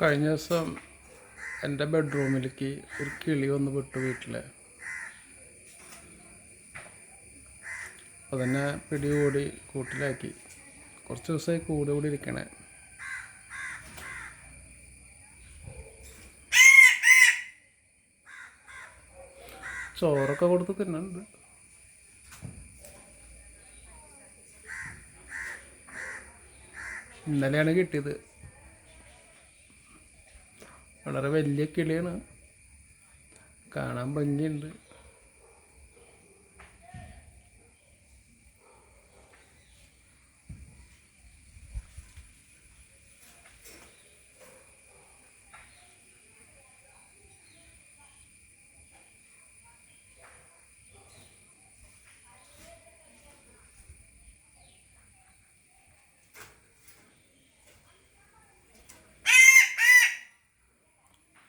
കഴിഞ്ഞ ദിവസം എന്റെ ബെഡ്റൂമിലേക്ക് ഒരു കിളി വന്ന് പെട്ടു വീട്ടിൽ തന്നെ പിടികൂടി കൂട്ടിലാക്കി. കുറച്ച് ദിവസമായി കൂടെ കൂടി ഇരിക്കണേ. ചോറൊക്കെ കൊടുത്ത് തിന്നുന്നുണ്ട് ഇന്നലെയാണ് കിട്ടിയത്. വളരെ വലിയ കിളിയാണ്. കാണാൻ ഭംഗിയുണ്ട്.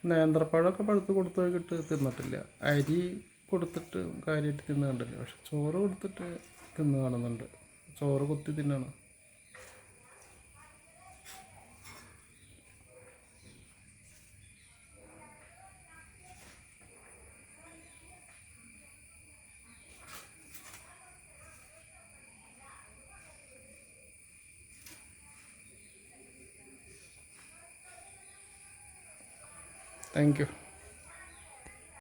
നേന്ത്രപ്പഴമൊക്കെ പഴുത്ത് കൊടുത്ത് കിട്ട് തിന്നിട്ടില്ല. അരി കൊടുത്തിട്ട് കാര്യമായിട്ട് തിന്ന് കണ്ടില്ല പക്ഷെ ചോറ് കൊടുത്തിട്ട് തിന്ന് കാണുന്നുണ്ട് ചോറ് കുത്തി തിന്നണം. Thank you.